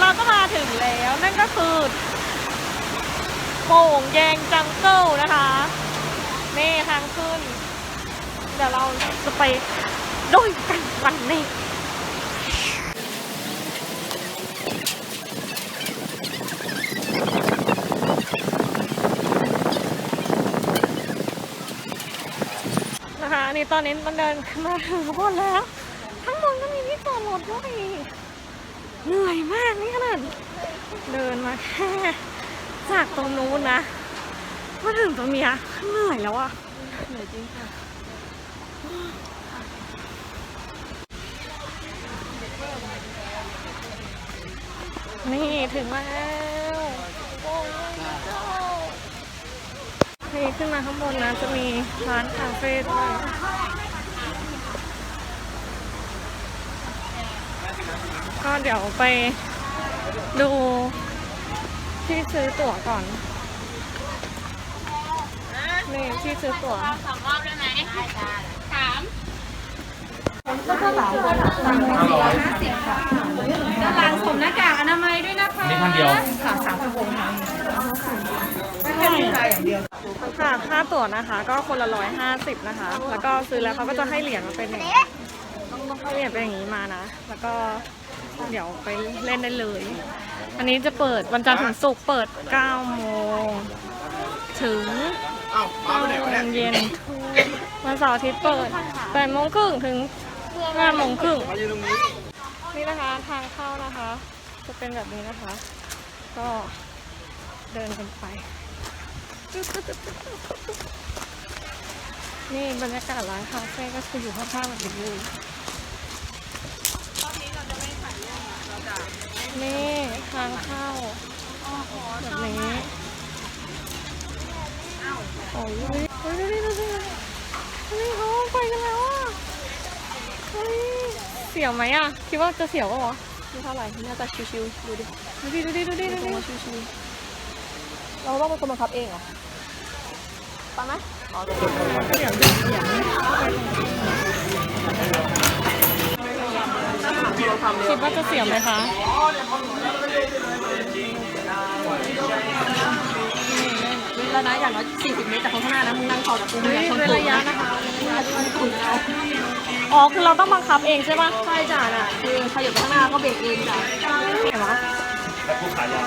เราก็มาถึงแล้วนั่นก็คือโป่งแยงจังเกิลนะคะนี่ทางขึ้น เดี๋ยวเราจะไปโดยกันวันนี้นะคะอันนี่ตอนนี้มันเดินขึ้นมาถึงข้างบนแล้วข้างบนก็มีที่จอดรถด้วย เหนื่อยมากนี่ขนาดเดินมาแค่จากตรงนู้นนะมาถึงตรงเนี้ยเหนื่อยแล้วอะเหนื่อยจริงค่ะนี่ถึงแล้วนี่ขึ้นมาข้างบนนะจะมีร้านคาเฟ่ด้วย ก็เดี๋ยวไปดูที่ซื้อตั๋วก่อน นี่ที่ซื้อตั๋วร้านสวมหน้ากากอนามัยด้วยนะคะนี่คันเดียวค่ะสามสิบหกค่ะค่ะค่าตั๋วนะคะ ก็คนละร้อยห้าสิบนะคะ แล้วก็ซื้อแล้วเขาก็จะให้เหรียญมาเป็นอย่างนี้ต้องต้องให้เหรียญเป็นอย่างนี้มานะ แล้วก็ เดี๋ยวไปเล่นได้เลย อันนี้จะเปิดวันจันทร์ถึงศุกร์เปิด 9 โมง ถึง9โมงเย็นวันเสาร์อาทิตย์เปิด8โมงครึ่งถึง5โมงครึ่งนี่นะคะทางเข้านะคะ จะเป็นแบบนี้นะคะ ก็เดินกันไปนี่บรรยากาศร้านคาเฟ่ก็คืออยู่ข้างๆแบบนี้เลย นี่ทางเข้าแบบนี้โอ้ยเฮ้ยดูดิดูดิเฮ้ยเขาไปกันแล้วอะเฮ้ยเสียวไหมอะ คิดว่าจะเสียวปะวะไม่เท่าไหร่น่าจะชิวๆดูดิดูดิดูดิดูดิดูดิชิวๆเราต้องเป็นคนบังคับเองเหรอไปไหมอ๋อเดี๋ยวเสียวเสียว คิดว่าจะเสียวไหมคะแล้วนะอย่างน้อย40 เมตรจากคนข้างหน้านะมึงนั่งคอจากกูมึงอย่าชนเป็นกูระยะนะคะมันขุ่นเอาอ๋อคือเราต้องบังคับเองใช่ปะใช่จ้ะน่ะคือขยับไปข้างหน้าก็เบรกเองจ้ะเห็นปะและผู้ขายยา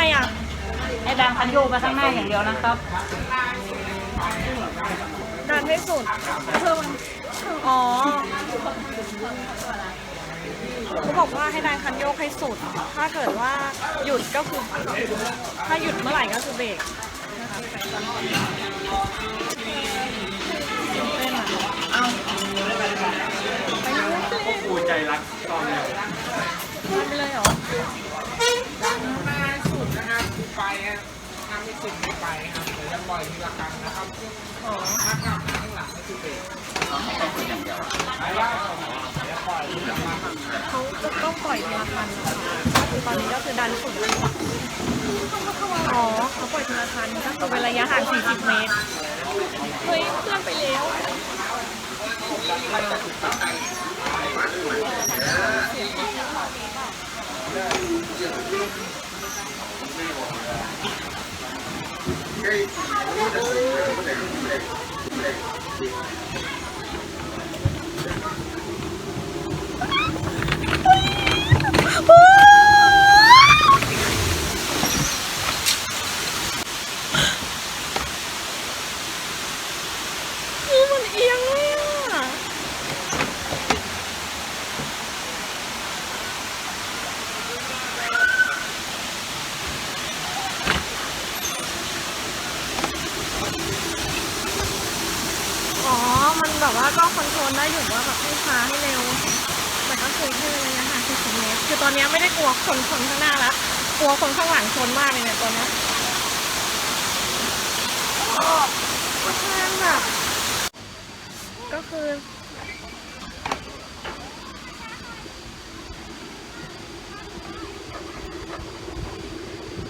อบังคับยังไงอะไอ้ดังคันโยกไปข้างหน้าอย่างเดียวนะครับดันให้สุดอ๋อเขาบอกว่าให้ดันคันโยกให้สุด ถ้าเกิดว่าหยุดก็คือ ถ้าหยุดเมื่อไหร่ก็คือเบรกนะคะตื่นเต้นอะไปเลยพวกกูใจรักตอนเนี้ยไปเลยเหรอสุดนะ ครับไปอะทำไม่สุดไม่ไปครับเดี๋ยวจะปล่อยทีละครั้งนะครับถ้ากลับมาข้างหลังก็คือเบรกไปว่าเดี๋ยวปล่อยทีละครั้งเขาจะต้องปล่อยทีละคันนะคะตอนนี้ก็คือดันสุดแล้วอ๋อเขาปล่อยทีละคันก็คือเป็นระยะห่าง40 เมตร เฮ้ยเพื่อนไปแล้วคื อมันเอียงเลยอะ อ๋อ มันแบบว่าก็คอนโทรลได้อยู่ว่าแบบให้ช้าให้เร็ว แต่ก็คือแค่ระยะห่างที่สิบเมตรอนนี้ไม่ได้กลัวคนคนข้างหน้าละกลัวคนข้างหลังชนมากเลยเนี่ยตอนนี้ก็ทางแบบก็คือ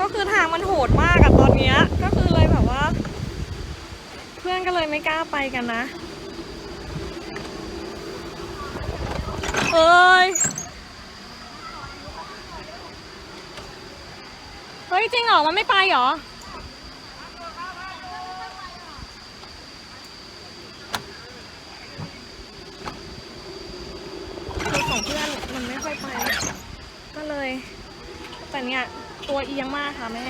ก็คือทางมันโหดมากอะตอนเนี้ยก็คือเลยแบบว่า เพื่อนก็เลยไม่กล้าไปกันนะ เอ้ย เฮ้ย จริงเหรอ มันไม่ไปเหรอ คือของเพื่อนมันไม่ค่อยไป ก็เลย แต่เนี่ย ตัวเอียงมากค่ะแม่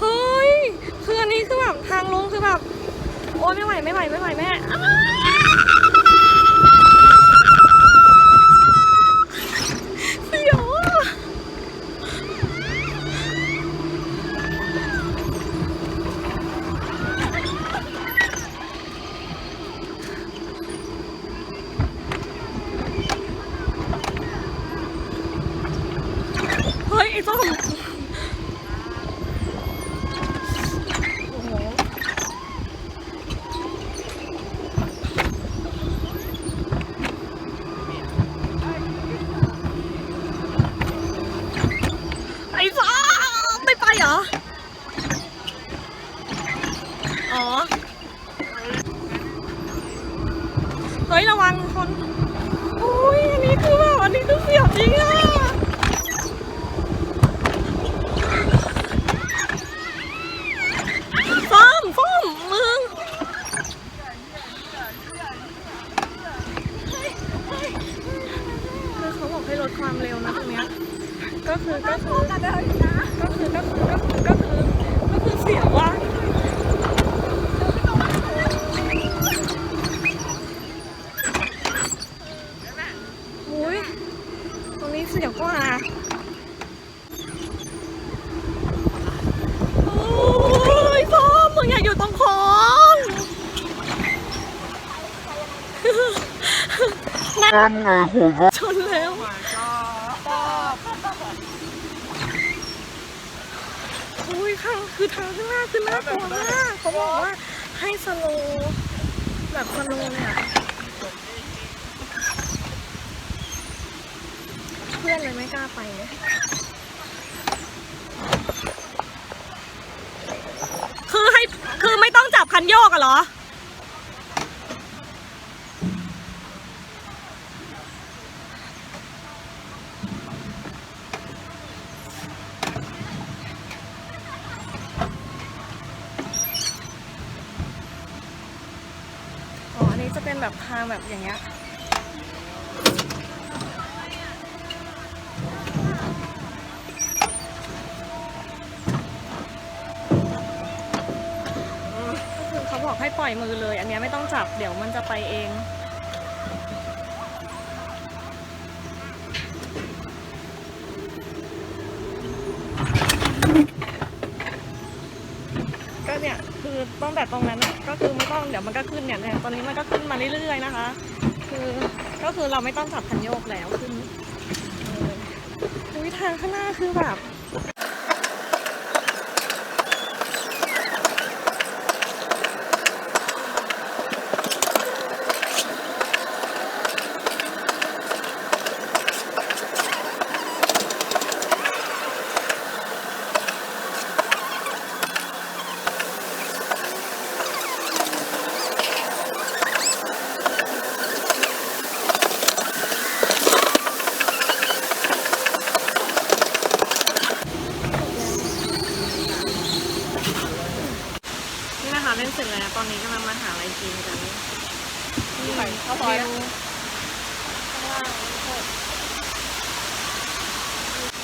เฮ้ย คื อันนี้คือแบบทางลงคือแบบ โอ้ยไม่ไหวไม่ไหวไม่ไหวแม่ เฮ้ยระวังคนอุ้ยอันนี้คือแบบอันนี้คือเสียวจริงอะ นั่นไงผมชนแล้วอุ้ยข้างคือทางข้างหน้าคือน่ากลัวมากเขาบอกว่าให้สโลว์แบบสโลว์เลยอะเพื่อนเลยไม่กล้าไปเลยคือให้คือไม่ต้องจับคันโยกอะเหรอ นี้จะเป็นแบบทางแบบอย่างเงี้ยก็คือเขาบอกให้ปล่อยมือเลย อันเนี้ยไม่ต้องจับเดี๋ยวมันจะไปเอง เนี่ยคือตั้งแต่ตรงนั้นนะก็คือไม่ต้องเดี๋ยวมันก็ขึ้นเนี่ยเนี่ยตอนนี้มันก็ขึ้นมาเรื่อยๆนะคะ คือก็คือเราไม่ต้องจับคันโยกแล้วขึ้นเอออุ้ยทางข้างหน้าคือแบบนี่นะคะเล่นเสร็จแล้วตอนนี้กำลังมาหาอะไรกินกันนี่ ข้าวซอยนะ วิว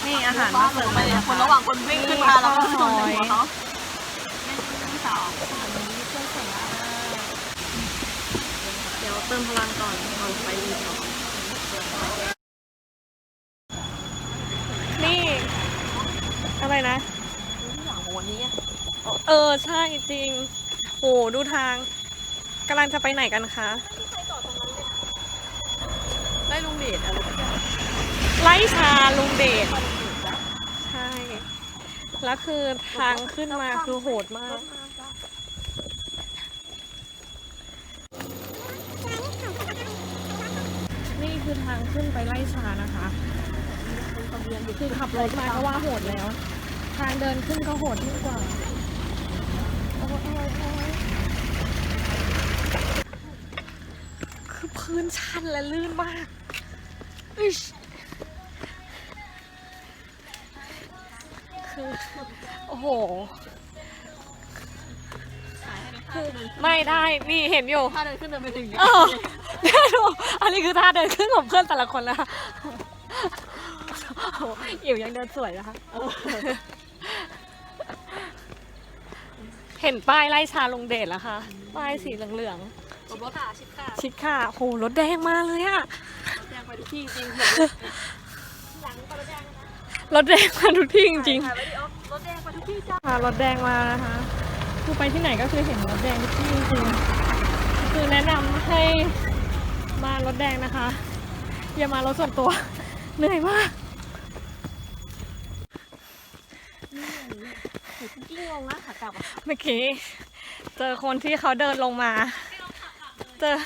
นี่อาหารมาเสิร์ฟ ไป แล้ว เนี่ย นะ คน คะ ระหว่างคนวิ่งขึ้นมาแล้วก็ชนหัวเขาเดี๋ยวเติมพลังก่อนก่อนไปรีต่อนี่ อะไรนะวันนี้เออ ใช่จริง โห ดูทางกำลังจะไปไหนกันคะได้ลุงเดชอะไรสักอย่างไล่ชาลุงเดชใช่ แล้วคือทางขึ้นมาคือโหดมาก นี่คือทางขึ้นไปไล่ชานะคะคือขับรถมาก็ว่าโหดแล้ว ทางเดินขึ้นก็โหดยิ่งกว่าคือพื้นชันและลื่นมาก คือ โอ้โห คือไม่ได้นี่เห็นอยู่ถ้าเดินขึ้นเดินไปถึงเออเดี๋ยวดูอันนี้คือท่าเดินขึ้นของเพื่อนแต่ละคนนะคะโอ้โหอิ๋วยังเดินสวยนะคะ เห็นป้ายไล่ชาลงเดชแล้วค่ะ ป้ายสีเหลืองรถค่ะชิดค่ะๆชิดค่ะโหรถแดงมาเลยอะแดงไปทุกที่จริง รถแดงมาทุกที่จริงถ่ายไว้ดิออฟรถแดงไปทุกที่จ้าๆค่ะรถแดงมานะคะคือไปที่ไหนก็คือเห็นรถแดงทุกที่จริงๆคือแนะนำให้มารถแดงนะคะ อย่ามารถส่วนตัว เหนื่อยมาก กิ้งลงนะขากลับเมื่อกี้เจอคนที่เขาเดินลงมา เจอ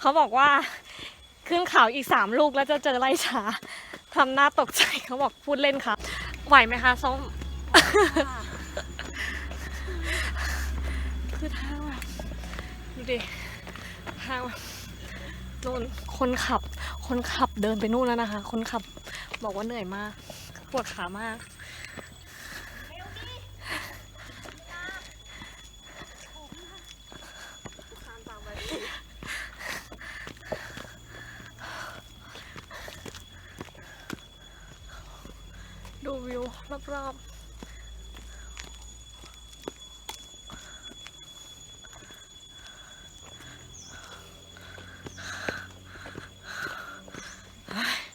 เขาบอกว่า ขึ้นเขาอีกสามลูกแล้วจะเจอไล่ช้าทำหน้าตกใจเขาบอกพูดเล่นค่ะ ไหวไหมคะส้ม คือทางแบบดูดิทางแบบนู่นคนขับ คนขับเดินไปนู่นแล้วนะคะ คนขับบอกว่าเหนื่อยมาก ปวดขามาก วิวรอบๆ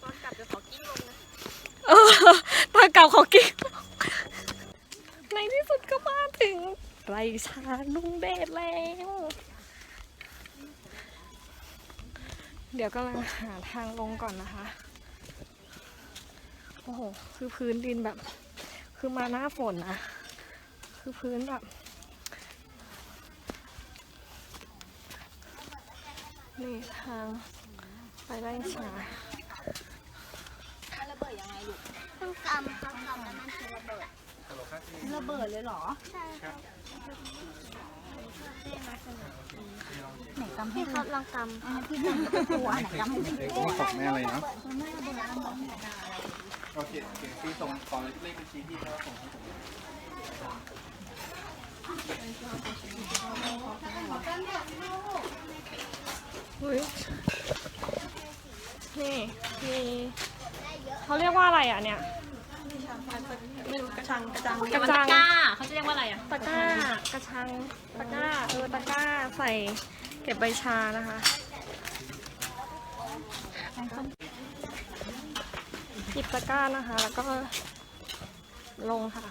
ตอนกลับจะขอกิ้งลงนะเออตาเก่าของกิ๊กในที่สุดก็มาถึงไรชาลุงเดชแล้ว เดี๋ยวกำลังหาทางลงก่อนนะคะ โอ้โห คือพื้นดินแบบ คือมาหน้าฝนนะคือพื้นแบบนี่ทางไปไร่ชาระเบิดยังไงลูกต้องกำต้องกำแล้วมันคือระเบิด ระเบิดเลยเหรอ ใช่ครับ ไหนกำให้เขาลองกำอ่าพี่กำกับตัวไหนกำให้พี่ตกแม่เลยเนะโอเคโอเคพี่ส่งขอเลขบัญชีพี่แล้วส่งให้ผมอุ๊ยนี่มีเขาเรียกว่าอะไรอะเนี่ย ไม่รู้กระชังกระจังกระจังเขาจะเรียกว่าอะไรอะตะกร้ากระชังตะกร้าเออตะกร้าใส่เก็บใบชานะคะหยิบตะกร้านะคะ แล้วก็ลงค่ะ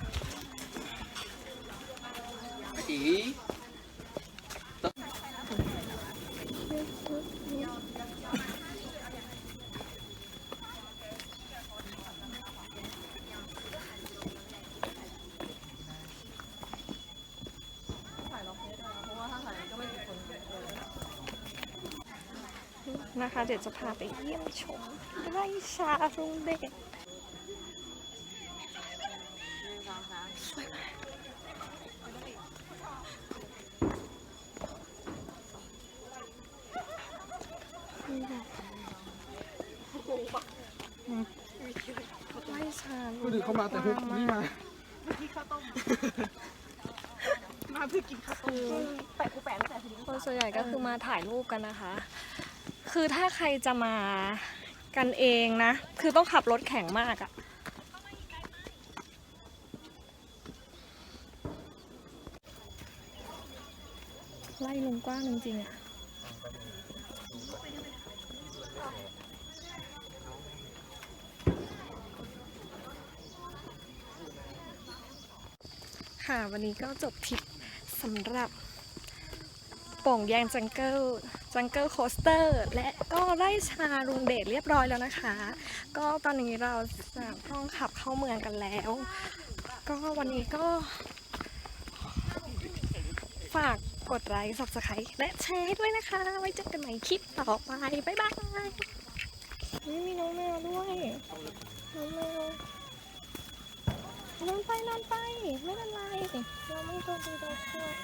อี นะคะ เดี๋ยวจะพาไปเยี่ยมชมไร่ชาลุงเด็กไร่ชาลุงพูดถึงเข้ามาแต่พวกนี่มา มาเพื่อกินข้าวต้มแปะกูแปะตั้งแต่ทีนี้คนส่วนใหญ่ก็คือมาถ่ายรูปกันนะคะ คือถ้าใครจะมากันเองนะ คือต้องขับรถแข่งมากอะไล่ลงกว้างจริงๆอะค่ะวันนี้ก็จบทริปสำหรับ โป่งแยงจังเกิลจังเกิลโคสเตอร์และก็ไล่ชาลุงเดชเรียบร้อยแล้วนะคะ ก็ตอนนี้เราจะต้องขับเข้าเมืองกันแล้ว ก็วันนี้ก็ ฝากกดไลค์ subscribe และแชร์ด้วยนะคะ ไว้เจอกันใหม่คลิปต่อไป บ๊ายบายนี่มีน้องแมวด้วยน้องแมวนอนไปนอนไป ไม่เป็นไรเราไม่โดนดีโดอน